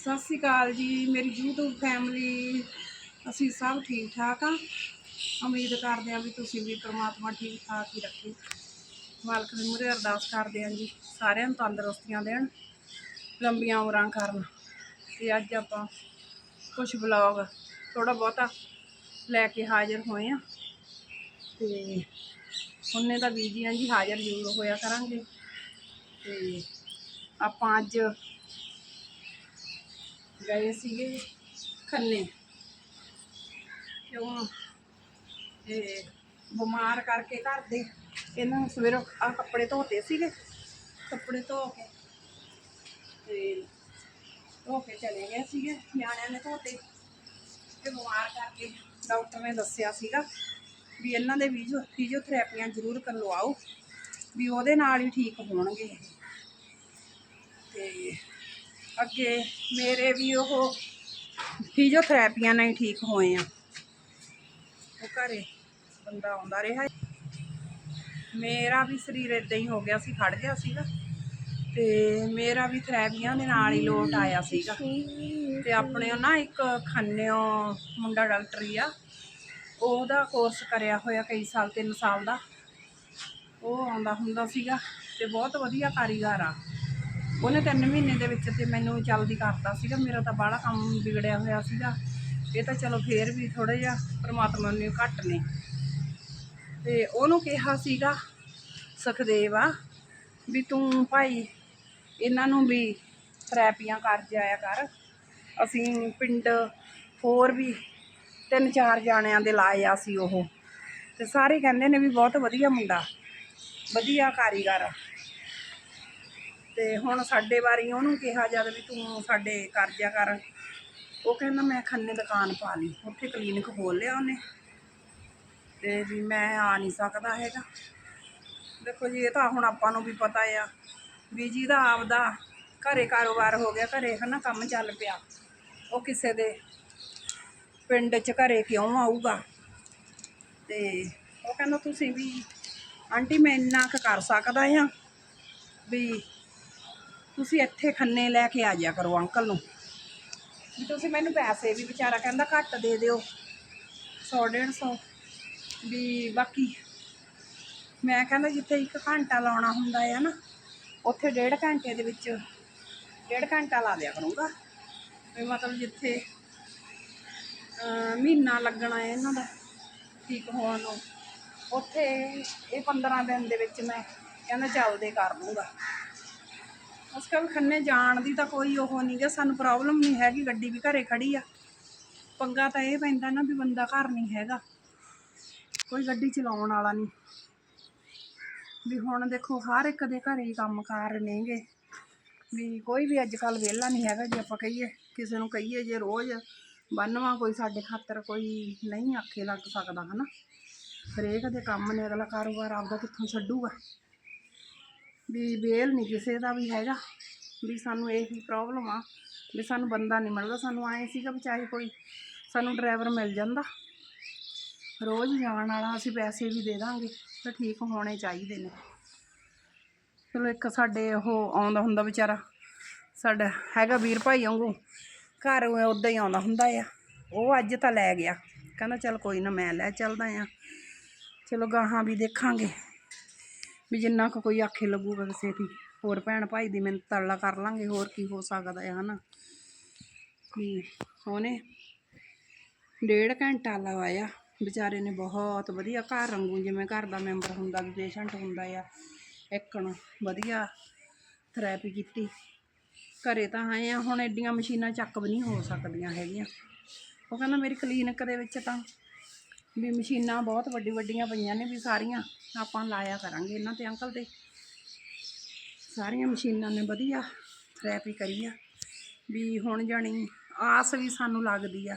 ਸਤਿ ਸ਼੍ਰੀ ਅਕਾਲ ਜੀ, ਮੇਰੀ YouTube ਫੈਮਿਲੀ ਅਸੀਂ ਸਭ ਠੀਕ ਠਾਕ ਆ ਉਮੀਦ ਕਰਦੇ ਹਾਂ ਵੀ ਤੁਸੀਂ ਵੀ ਪ੍ਰਮਾਤਮਾ ਠੀਕ ਠਾਕ ਹੀ ਰੱਖੇ। ਮਾਲਕ ਦੇ ਮੂਹਰੇ ਅਰਦਾਸ ਕਰਦੇ ਹਾਂ ਜੀ, ਸਾਰਿਆਂ ਨੂੰ ਤੰਦਰੁਸਤੀਆਂ ਦੇਣ, ਲੰਬੀਆਂ ਉਮਰਾਂ ਕਰਨ। ਤੇ ਅੱਜ ਆਪਾਂ ਕੁਝ ਬਲੌਗ ਥੋੜਾ ਬਹੁਤਾ ਲੈ ਕੇ ਹਾਜ਼ਰ ਹੋਏ ਆ ਤੇ ਉਹਨੇ ਤਾਂ ਬੀਜੀ ਆ ਜੀ, ਹਾਜ਼ਰ ਜ਼ਰੂਰ ਹੋਇਆ ਕਰਾਂਗੇ। ਤੇ ਆਪਾਂ ਅੱਜ ਗਏ ਸੀਗੇ ਖੰਨੇ। ਕਿਉਂ ਇਹ ਬਿਮਾਰ ਕਰਕੇ ਘਰ ਦੇ ਇਹਨਾਂ ਨੂੰ ਸਵੇਰੇ ਆ ਕੱਪੜੇ ਧੋਤੇ ਸੀਗੇ। ਕੱਪੜੇ ਧੋ ਕੇ ਤੇ ਧੋ ਕੇ ਚਲੇ ਗਏ ਸੀਗੇ, ਨਿਆਣਿਆਂ ਨੇ ਧੋਤੇ। ਤੇ ਬਿਮਾਰ ਕਰਕੇ ਡਾਕਟਰ ਨੇ ਦੱਸਿਆ ਸੀਗਾ ਵੀ ਇਹਨਾਂ ਦੇ ਵੀਜ਼ੋ ਫਿਜ਼ੀਓਥੈਰੇਪੀਆਂ ਜ਼ਰੂਰ ਕਰਵਾਓ, ਵੀ ਉਹਦੇ ਨਾਲ ਹੀ ਠੀਕ ਹੋਣਗੇ। ਇਹ। ਤੇ ਅੱਗੇ ਮੇਰੇ ਵੀ ਉਹ ਫਿਜ਼ੀਓਥੈਰੇਪੀਆਂ ਨਾਲ ਹੀ ਠੀਕ ਹੋਏ ਆ। ਉਹ ਘਰੇ ਬੰਦਾ ਆਉਂਦਾ ਰਿਹਾ। ਮੇਰਾ ਵੀ ਸਰੀਰ ਇਦਾਂ ਹੀ ਹੋ ਗਿਆ ਸੀ ਖੜ ਗਿਆ ਸੀਗਾ ਤੇ ਮੇਰਾ ਵੀ ਥੈਰੇਪੀਆਂ ਦੇ ਨਾਲ ਹੀ ਲੋਟ ਆਇਆ ਸੀਗਾ। ਤੇ ਆਪਣੇ ਨਾ ਇੱਕ ਖੰਨਿਓ ਮੁੰਡਾ ਡਾਕਟਰੀ ਆ। ਉਹਦਾ ਕੋਰਸ ਕਰਿਆ ਹੋਇਆ ਕਈ ਸਾਲ 3 ਸਾਲ ਦਾ। ਉਹ ਆਉਂਦਾ ਹੁੰਦਾ ਸੀਗਾ ਤੇ ਬਹੁਤ ਵਧੀਆ ਕਾਰੀਗਰ ਆ। ਉਹਨੇ ਤਿੰਨ ਮਹੀਨੇ ਦੇ ਵਿੱਚ ਤੇ ਮੈਨੂੰ ਜਲਦੀ ਕਰਤਾ ਸੀਗਾ, ਮੇਰਾ ਤਾਂ ਬਾਹਲਾ ਕੰਮ ਵਿਗੜਿਆ ਹੋਇਆ ਸੀਗਾ। ਇਹ ਤਾਂ ਚਲੋ ਫੇਰ ਵੀ ਥੋੜਾ ਜਿਹਾ ਪ੍ਰਮਾਤਮਾ ਨੇ ਘੱਟ ਨੇ। ਤੇ ਉਹਨੂੰ ਕਿਹਾ ਸੀਗਾ, ਸੁਖਦੇਵ ਆ, ਵੀ ਤੂੰ ਭਾਈ, ਇਹਨਾਂ ਨੂੰ ਵੀ ਥੈਰੇਪੀਆਂ ਕਰ ਜਾਇਆ ਕਰ। ਅਸੀਂ ਪਿੰਡ ਹੋਰ ਵੀ ਤਿੰਨ ਚਾਰ ਜਾਣਿਆਂ ਦੇ ਲਾਏ ਆ ਸੀ ਉਹ। ਤੇ ਸਾਰੇ ਕਹਿੰਦੇ ਨੇ ਵੀ ਬਹੁਤ ਵਧੀਆ ਮੁੰਡਾ, ਵਧੀਆ ਕਾਰੀਗਰ ਤੇ ਹੁਣ ਸਾਡੇ ਵਾਰੀ ਉਹਨੂੰ ਕਿਹਾ ਜਦ ਵੀ ਤੂੰ ਸਾਡੇ ਕਰਜ਼ਾ ਕਰ। ਉਹ ਕਹਿੰਦਾ ਮੈਂ ਖੰਨੇ ਦੁਕਾਨ ਪਾ ਲਈ, ਉੱਥੇ ਕਲੀਨਿਕ ਖੋਲ ਲਿਆ ਉਹਨੇ। ਤੇ ਵੀ ਮੈਂ ਆ ਨਹੀਂ ਸਕਦਾ ਹੈਗਾ। ਦੇਖੋ ਜੀ, ਇਹ ਤਾਂ ਹੁਣ ਆਪਾਂ ਨੂੰ ਵੀ ਪਤਾ ਆ ਵੀ ਜਿਹਦਾ ਆਪਦਾ ਘਰੇ ਕਾਰੋਬਾਰ ਹੋ ਗਿਆ, ਘਰੇ ਹਨਾ ਕੰਮ ਚੱਲ ਪਿਆ, ਉਹ ਕਿਸੇ ਦੇ ਪਿੰਡ 'ਚ ਘਰੇ ਕਿਉਂ ਆਊਗਾ? ਤੇ ਉਹ ਕਹਿੰਦਾ ਤੁਸੀਂ ਵੀ ਆਂਟੀ ਮੈਂ ਇੰਨਾ ਕੁ ਕਰ ਸਕਦਾ ਆ ਵੀ ਤੁਸੀਂ ਇੱਥੇ ਖੰਨੇ ਲੈ ਕੇ ਆ ਜਾਇਆ ਕਰੋ ਅੰਕਲ ਨੂੰ। ਵੀ ਤੁਸੀਂ ਮੈਨੂੰ ਪੈਸੇ ਵੀ ਵਿਚਾਰਾ ਕਹਿੰਦਾ ਘੱਟ ਦੇ ਦਿਓ 100 150 ਵੀ ਬਾਕੀ ਮੈਂ ਕਹਿੰਦਾ ਜਿੱਥੇ ਇੱਕ ਘੰਟਾ ਲਾਉਣਾ ਹੁੰਦਾ ਹੈ ਨਾ, ਉੱਥੇ ਡੇਢ ਘੰਟੇ ਦੇ ਵਿੱਚ ਡੇਢ ਘੰਟਾ ਲਾ ਦਿਆ ਕਰੂੰਗਾ। ਵੀ ਮਤਲਬ ਜਿੱਥੇ ਮਹੀਨਾ ਲੱਗਣਾ ਹੈ ਇਹਨਾਂ ਦਾ, ਠੀਕ ਹੋਣ ਨੂੰ। ਉੱਥੇ ਇਹ 15 ਦਿਨ ਦੇ ਵਿੱਚ ਮੈਂ ਕਹਿੰਦਾ ਚੱਲਦੇ ਕਰ ਲੂੰਗਾ। ਉਸ ਕੱਲ ਖੰਨੇ ਜਾਣ ਦੀ ਤਾਂ ਕੋਈ ਉਹ ਨਹੀਂ ਗਾ, ਸਾਨੂੰ ਪ੍ਰੋਬਲਮ ਨਹੀਂ ਹੈਗੀ, ਗੱਡੀ ਵੀ ਘਰੇ ਖੜੀ ਆ। ਪੰਗਾ ਤਾਂ ਇਹ ਪੈਂਦਾ ਨਾ ਵੀ ਬੰਦਾ ਘਰ ਨਹੀਂ ਹੈਗਾ। ਕੋਈ ਗੱਡੀ ਚਲਾਉਣ ਵਾਲਾ ਨਹੀਂ। ਵੀ ਹੁਣ ਦੇਖੋ, ਹਰ ਇੱਕ ਦੇ ਘਰੇ ਹੀ ਕੰਮ ਕਾਰ ਨੇਗੇ। ਵੀ ਕੋਈ ਵੀ ਅੱਜ ਕੱਲ ਵਿਹਲਾ ਨਹੀਂ ਹੈਗਾ, ਜੇ ਆਪਾਂ ਕਹੀਏ, ਕਿਸੇ ਨੂੰ ਕਹੀਏ ਜੇ ਰੋਜ਼ ਬੰਨਵਾ, ਕੋਈ ਸਾਡੇ ਖਾਤਰ ਕੋਈ ਨਹੀਂ ਆਖੇ ਲੱਗ ਸਕਦਾ, ਹਨਾ? ਹਰੇਕ ਦੇ ਕੰਮ ਨੇ, ਅਗਲਾ ਕਾਰੋਬਾਰ ਆਪਦਾ ਕਿੱਥੋਂ ਛੱਡੂਗਾ? ਵੀ ਵੇਲ ਨਹੀਂ ਕਿਸੇ ਦਾ ਵੀ ਹੈਗਾ, ਵੀ ਸਾਨੂੰ ਇਹੀ ਪ੍ਰੋਬਲਮ ਆ, ਵੀ ਸਾਨੂੰ ਬੰਦਾ ਨਹੀਂ ਮਿਲਦਾ। ਸਾਨੂੰ ਆਏ ਸੀਗਾ ਵੀ ਚਾਹੇ ਕੋਈ ਸਾਨੂੰ ਡਰਾਈਵਰ ਮਿਲ ਜਾਂਦਾ। ਰੋਜ਼ ਜਾਣ ਵਾਲਾ ਅਸੀਂ ਪੈਸੇ ਵੀ ਦੇ ਦਾਂਗੇ, ਤਾਂ ਠੀਕ ਹੋਣੇ ਚਾਹੀਦੇ ਨੇ। ਚਲੋ ਇੱਕ ਸਾਡੇ ਉਹ ਆਉਂਦਾ ਹੁੰਦਾ ਵਿਚਾਰਾ, ਸਾਡਾ ਹੈਗਾ ਵੀਰ ਭਾਈ ਵਾਂਗੂ, ਘਰ ਉਦਾਂ ਹੀ ਆਉਂਦਾ ਹੁੰਦਾ ਆ। ਉਹ ਅੱਜ ਤਾਂ ਲੈ ਗਿਆ, ਕਹਿੰਦਾ ਚੱਲ ਕੋਈ ਨਾ ਮੈਂ ਲੈ ਚੱਲਦਾ ਆ। ਚਲੋ ਗਾਹਾਂ ਵੀ ਦੇਖਾਂਗੇ। ਵੀ ਜਿੰਨਾ ਕੁ ਕੋਈ ਆਖੇ ਲੱਗੂਗਾ ਕਿਸੇ ਦੀ, ਹੋਰ ਭੈਣ ਭਾਈ ਦੀ ਮਿੰਤ ਤਰਲਾ ਕਰ ਲਾਂਗੇ, ਹੋਰ ਕੀ ਹੋ ਸਕਦਾ ਹੈ ਹਨਾ? ਉਹਨੇ ਡੇਢ ਘੰਟਾ ਲਵਾਇਆ। ਵਿਚਾਰੇ ਨੇ ਬਹੁਤ ਵਧੀਆ ਘਰ ਵਾਂਗੂ, ਜਿਵੇਂ ਘਰ ਦਾ ਮੈਂਬਰ ਹੁੰਦਾ ਵੀ ਪੇਸ਼ੈਂਟ ਹੁੰਦਾ ਆ ਇੱਕਣ ਵਧੀਆ ਥੈਰੇਪੀ ਕੀਤੀ। ਘਰੇ ਤਾਂ ਆਏ ਆ, ਹੁਣ ਐਡੀਆਂ ਮਸ਼ੀਨਾਂ ਚੱਕ ਵੀ ਨਹੀਂ ਹੋ ਸਕਦੀਆਂ ਹੈਗੀਆਂ। ਉਹ ਕਹਿੰਦਾ, ਮੇਰੀ ਕਲੀਨਿਕ ਦੇ ਵਿੱਚ ਤਾਂ ਵੀ ਮਸ਼ੀਨਾਂ ਬਹੁਤ ਵੱਡੀ ਵੱਡੀਆਂ ਪਈਆਂ ਨੇ ਵੀ ਸਾਰੀਆਂ ਆਪਾਂ ਲਾਇਆ ਕਰਾਂਗੇ ਇਹਨਾਂ ਤੇ ਅੰਕਲ ਤੇ। ਸਾਰੀਆਂ ਮਸ਼ੀਨਾਂ ਨੇ ਵਧੀਆ ਥੈਰੇਪੀ ਕਰੀ ਆ। ਵੀ ਹੁਣ ਜਾਣੀ ਆਸ ਵੀ ਸਾਨੂੰ ਲੱਗਦੀ ਆ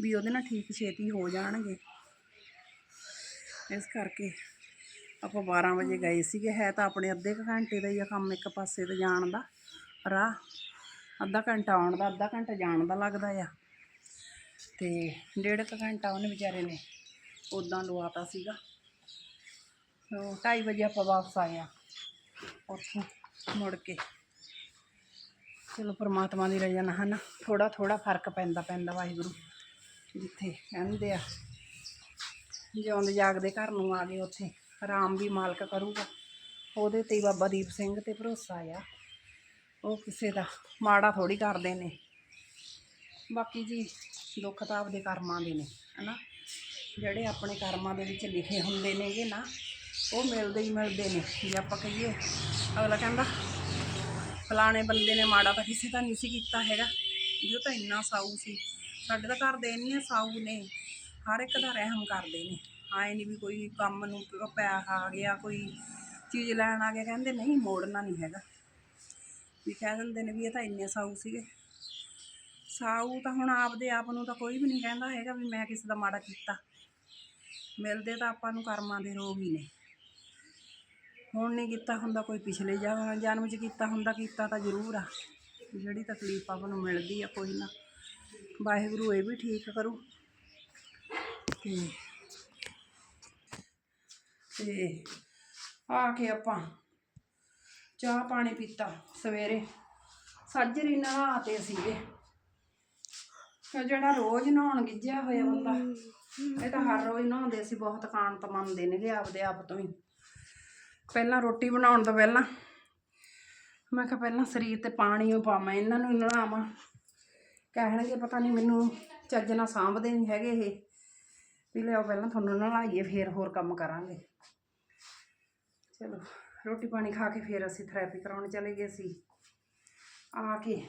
ਵੀ ਉਹਦੇ ਨਾਲ ਠੀਕ ਛੇਤੀ ਹੋ ਜਾਣਗੇ। ਇਸ ਕਰਕੇ ਆਪਾਂ 12 ਵਜੇ ਗਏ ਸੀਗੇ, ਹੈ ਤਾਂ ਆਪਣੇ ਅੱਧੇ ਕੁ ਘੰਟੇ ਦਾ ਹੀ ਆ ਕੰਮ ਇੱਕ ਪਾਸੇ ਤੇ ਜਾਣ ਦਾ ਰਾਹ। ਅੱਧਾ ਘੰਟਾ ਆਉਣ ਦਾ, ਅੱਧਾ ਘੰਟਾ ਜਾਣ ਦਾ ਲੱਗਦਾ ਆ। ਤੇ ਡੇਢ ਕੁ ਘੰਟਾ ਉਹਨੇ ਵਿਚਾਰੇ ਨੇ ਉਦਾਂ ਲਵਾਤਾ ਸੀਗਾ। ਸੋ 2:30 ਵਜੇ ਆਪਾਂ ਵਾਪਸ ਆਏ ਆ ਉੱਥੋਂ ਮੁੜ ਕੇ। ਚਲੋ ਪ੍ਰਮਾਤਮਾ ਦੀ ਰਜਾ ਨਾਲ ਹਨਾ ਥੋੜਾ ਥੋੜਾ ਫ਼ਰਕ ਪੈਂਦਾ ਪੈਂਦਾ ਵਾਹਿਗੁਰੂ, ਜਿੱਥੇ ਕਹਿੰਦੇ ਆ, ਜਿਉਂਦੇ ਜਾਗਦੇ ਘਰ ਨੂੰ ਆ ਗਏ ਉੱਥੇ ਆਰਾਮ ਵੀ ਮਾਲਕ ਕਰੂਗਾ। ਉਹਦੇ ਤੇ ਹੀ ਬਾਬਾ ਦੀਪ ਸਿੰਘ ਤੇ ਭਰੋਸਾ ਆ। ਉਹ ਕਿਸੇ ਦਾ ਮਾੜਾ ਥੋੜੀ ਕਰਦੇ ਨੇ। ਬਾਕੀ ਜੀ, ਦੁੱਖ ਤਾਂ ਆਪਦੇ ਕਰਮਾਂ ਦੇ ਨੇ, ਹਨਾ। ਜਿਹੜੇ ਆਪਣੇ ਕਰਮਾਂ ਦੇ ਵਿੱਚ ਲਿਖੇ ਹੁੰਦੇ ਨੇਗੇ ਨਾ, ਉਹ ਮਿਲਦੇ ਹੀ ਮਿਲਦੇ ਨੇ। ਜੇ ਆਪਾਂ ਕਹੀਏ, ਅਗਲਾ ਕਹਿੰਦਾ, ਫਲਾਣੇ ਬੰਦੇ ਨੇ ਮਾੜਾ ਤਾਂ ਕਿਸੇ ਦਾ ਨਹੀਂ ਸੀ ਕੀਤਾ ਹੈਗਾ। ਵੀ ਉਹ ਤਾਂ ਇੰਨਾ ਸਾਊ ਸੀ। ਸਾਡੇ ਤਾਂ ਘਰ ਦੇ ਇੰਨੇ ਸਾਊ ਨੇ। ਹਰ ਇੱਕ ਦਾ ਰਹਿਮ ਕਰਦੇ ਨੇ। ਆਏ ਨਹੀਂ ਵੀ ਕੋਈ ਕੰਮ ਨੂੰ ਪ- ਆ ਗਿਆ, ਕੋਈ ਚੀਜ਼ ਲੈਣ ਆ ਗਿਆ। ਕਹਿੰਦੇ ਨਹੀਂ, ਮੋੜਨਾ ਨਹੀਂ ਹੈਗਾ। ਵੀ ਕਹਿ ਦਿੰਦੇ ਨੇ ਵੀ ਇਹ ਤਾਂ ਇੰਨੇ ਸਾਊ ਸੀਗੇ। ਸਾਊ ਤਾਂ ਹੁਣ ਆਪਦੇ ਆਪ ਨੂੰ ਤਾਂ ਕੋਈ ਵੀ ਨਹੀਂ ਕਹਿੰਦਾ ਹੈਗਾ ਵੀ ਮੈਂ ਕਿਸੇ ਦਾ ਮਾੜਾ ਕੀਤਾ। ਮਿਲਦੇ ਤਾਂ ਆਪਾਂ ਨੂੰ ਕਰਮਾਂ ਦੇ ਰੋਗ ਹੀ ਨੇ। ਹੁਣ ਨਹੀਂ ਕੀਤਾ ਹੁੰਦਾ ਕੋਈ ਪਿਛਲੇ ਜਨ- ਜਨਮ 'ਚ ਕੀਤਾ ਹੁੰਦਾ, ਕੀਤਾ ਤਾਂ ਜ਼ਰੂਰ ਆ। ਜਿਹੜੀ ਤਕਲੀਫ ਆਪਾਂ ਨੂੰ ਮਿਲਦੀ ਆ ਕੋਈ ਨਾ। ਵਾਹਿਗੁਰੂ ਇਹ ਵੀ ਠੀਕ ਕਰੂ। ਤੇ ਤੇ ਆ ਕੇ ਆਪਾਂ ਚਾਹ ਪਾਣੀ ਪੀਤਾ ਸਵੇਰੇ। ਸੱਜਰੀ ਨਹਾਤੇ ਸੀਗੇ ਤੇ। ਜਿਹੜਾ ਰੋਜ਼ ਨਹਾਉਣ ਗਿੱਜਿਆ ਹੋਇਆ ਬੰਦਾ ਇਹ ਤਾਂ ਹਰ ਰੋਜ਼ ਨਹਾਉਂਦੇ ਸੀ ਬਹੁਤ ਕਾਂਤ ਮੰਨਦੇ ਨੇਗੇ ਆਪਦੇ ਆਪ ਤੋਂ ਹੀ। ਪਹਿਲਾਂ ਰੋਟੀ ਬਣਾਉਣ ਤੋਂ ਪਹਿਲਾਂ ਮੈਂ ਕਿਹਾ ਪਹਿਲਾਂ ਸਰੀਰ ਤੇ ਪਾਣੀ ਉਹ ਪਾਵਾਂ, ਇਹਨਾਂ ਨੂੰ ਨਲਾਵਾਂ ਕਹਿਣਗੇ ਪਤਾ ਨਹੀਂ ਮੈਨੂੰ ਚੱਜ ਨਾਲ ਸਾਂਭਦੇ ਨਹੀਂ ਹੈਗੇ ਇਹ। ਵੀ ਲਿਆਓ ਪਹਿਲਾਂ ਤੁਹਾਨੂੰ ਨਲਾਈਏ ਫੇਰ ਹੋਰ ਕੰਮ ਕਰਾਂਗੇ। ਚਲੋ, ਰੋਟੀ ਪਾਣੀ ਖਾ ਕੇ ਫੇਰ ਅਸੀਂ ਥੈਰੇਪੀ ਕਰਾਉਣ ਚਲੇ ਗਏ ਸੀ। ਆ ਕੇ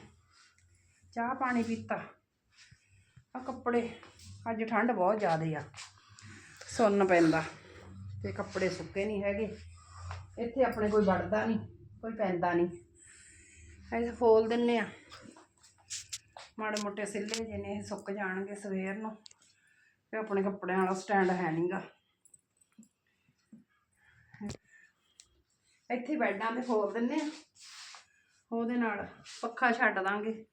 ਚਾਹ ਪਾਣੀ ਪੀਤਾ। ਆ ਕੱਪੜੇ ਅੱਜ ਠੰਡ ਬਹੁਤ ਜ਼ਿਆਦੇ ਆ। ਸੁੰਨ ਪੈਂਦਾ ਤੇ ਕੱਪੜੇ ਸੁੱਕੇ ਨਹੀਂ ਹੈਗੇ। ਇੱਥੇ ਆਪਣੇ ਕੋਈ ਵੜਦਾ ਨਹੀਂ, ਕੋਈ ਪੈਂਦਾ ਨਹੀਂ। ਐਸੇ ਫੋਲ ਦਿੰਨੇ ਆ। ਮਾੜੇ ਮੋਟੇ ਸਿੱਲੇ ਜਿਹੇ ਨੇ ਇਹ ਸੁੱਕ ਜਾਣਗੇ ਸਵੇਰ ਨੂੰ। ਤੇ ਆਪਣੇ ਕੱਪੜਿਆਂ ਵਾਲਾ ਸਟੈਂਡ ਹੈ ਨਹੀਂਗਾ ਇੱਥੇ ਬੈਡਾਂ ਤੇ ਫੋਲ ਦਿੰਨੇ ਆ। ਉਹਦੇ ਨਾਲ ਪੱਖਾ ਛੱਡ ਦਾਂਗੇ।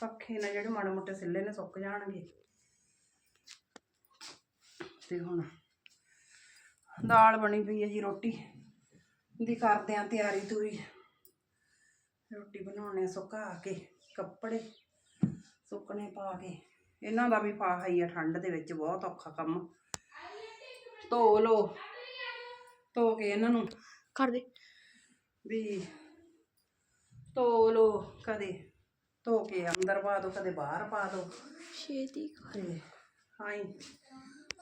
ਪੱਖੇ ਨਾਲ ਜਿਹੜੇ ਮਾੜੇ ਮੋਟੇ ਸਿੱਲੇ ਨੇ ਸੁੱਕ ਜਾਣਗੇ। ਤੇ ਹੁਣ ਦਾਲ ਬਣੀ ਪਈ ਹੈ ਜੀ ਰੋਟੀ। ਦੀ ਕਰਦੇ ਆ ਤਿਆਰੀ ਤੂਰੀ। ਰੋਟੀ ਬਣਾਉਣੇ ਸੁਕਾ ਕੇ ਕੱਪੜੇ ਸੁੱਕਣੇ ਪਾ ਕੇ। ਇਹਨਾਂ ਦਾ ਵੀ ਫਾਹਾ ਹੀ ਆ ਠੰਡ ਦੇ ਵਿੱਚ ਬਹੁਤ ਔਖਾ ਕੰਮ। ਧੋ ਲੋ ਧੋ ਕੇ ਇਹਨਾਂ ਨੂੰ ਕਰ ਦੇ। ਵੀ ਧੋ ਲੋ ਕਦੇ। ਧੋ ਕੇ ਅੰਦਰ ਪਾ ਦੋ ਕਦੇ ਬਾਹਰ ਪਾ ਦੋ। ਛੇਤੀ ਤੇ ਹਾਈ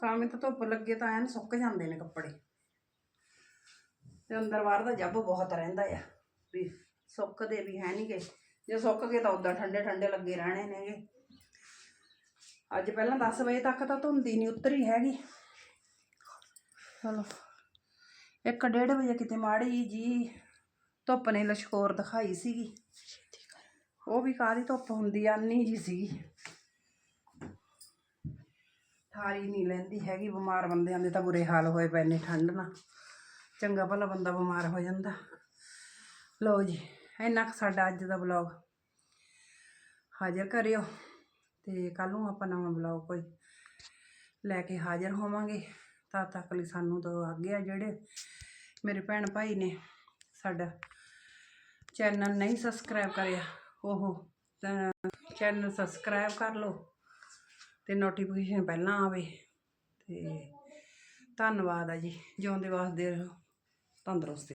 ਸਾਵੇਂ ਤਾਂ ਧੁੱਪ ਲੱਗੇ ਤਾਂ ਐਨ ਸੁੱਕ ਜਾਂਦੇ ਨੇ ਕੱਪੜੇ। ਤੇ ਅੰਦਰ ਬਾਹਰ ਦਾ ਜੱਬ ਬਹੁਤ ਰਹਿੰਦਾ ਆ ਵੀ ਸੁੱਕਦੇ ਵੀ ਹੈ ਨਹੀਂ ਗੇ। ਜੇ ਸੁੱਕ ਗਏ ਤਾਂ ਉਦਾਂ ਠੰਡੇ ਠੰਡੇ ਲੱਗੇ ਰਹਿਣੇ ਨੇਗੇ ਅੱਜ ਪਹਿਲਾਂ 10 ਵਜੇ ਤੱਕ ਤਾਂ ਧੁੰਦੀ ਨਹੀਂ ਉਤਰੀ ਹੈਗੀ। ਚਲੋ ਇੱਕ ਡੇਢ ਵਜੇ ਕਿਤੇ ਮਾੜੀ ਜੀ ਧੁੱਪ ਨੇ ਲਸ਼ਕੋਰ ਦਿਖਾਈ ਸੀਗੀ। ਉਹ ਵੀ ਕਾਹਦੀ ਧੁੱਪ ਹੁੰਦੀ ਆ ਅੰਨੀ ਜੀ ਸੀਗੀ ਥਾਰੀ ਨਹੀਂ ਲੈਂਦੀ ਹੈਗੀ, ਬਿਮਾਰ ਬੰਦਿਆਂ ਦੇ ਤਾਂ ਬੁਰੇ ਹਾਲ ਹੋਏ ਪਏ ਨੇ, ਠੰਡ ਨਾਲ। ਚੰਗਾ ਭਲਾ ਬੰਦਾ ਬਿਮਾਰ ਹੋ ਜਾਂਦਾ। ਲਓ ਜੀ, ਇੰਨਾ ਕੁ ਸਾਡਾ ਅੱਜ ਦਾ ਬਲੌਗ ਹਾਜ਼ਰ ਕਰਿਓ ਤੇ ਕੱਲ ਨੂੰ ਆਪਾਂ ਨਵਾਂ ਬਲੌਗ ਕੋਈ ਲੈ ਕੇ ਹਾਜ਼ਰ ਹੋਵਾਂਗੇ। ਤਦ ਤੱਕ ਲਈ ਸਾਨੂੰ ਦੋ ਅੱਗੇ ਆ ਜਿਹੜੇ ਮੇਰੇ ਭੈਣ ਭਾਈ ਨੇ ਸਾਡਾ ਚੈਨਲ ਨਹੀਂ ਸਬਸਕ੍ਰਾਈਬ ਕਰਿਆ ਉਹ ਚੈਨਲ ਸਬਸਕ੍ਰਾਈਬ ਕਰ ਲਓ ਤੇ ਨੋਟੀਫਿਕੇਸ਼ਨ ਪਹਿਲਾਂ ਆਵੇ ਤੇ ਧੰਨਵਾਦ ਆ ਜੀ, ਜਿਉਂਦੇ ਵਾਸਦੇ ਰਹੋ, ਤੰਦਰੁਸਤੀ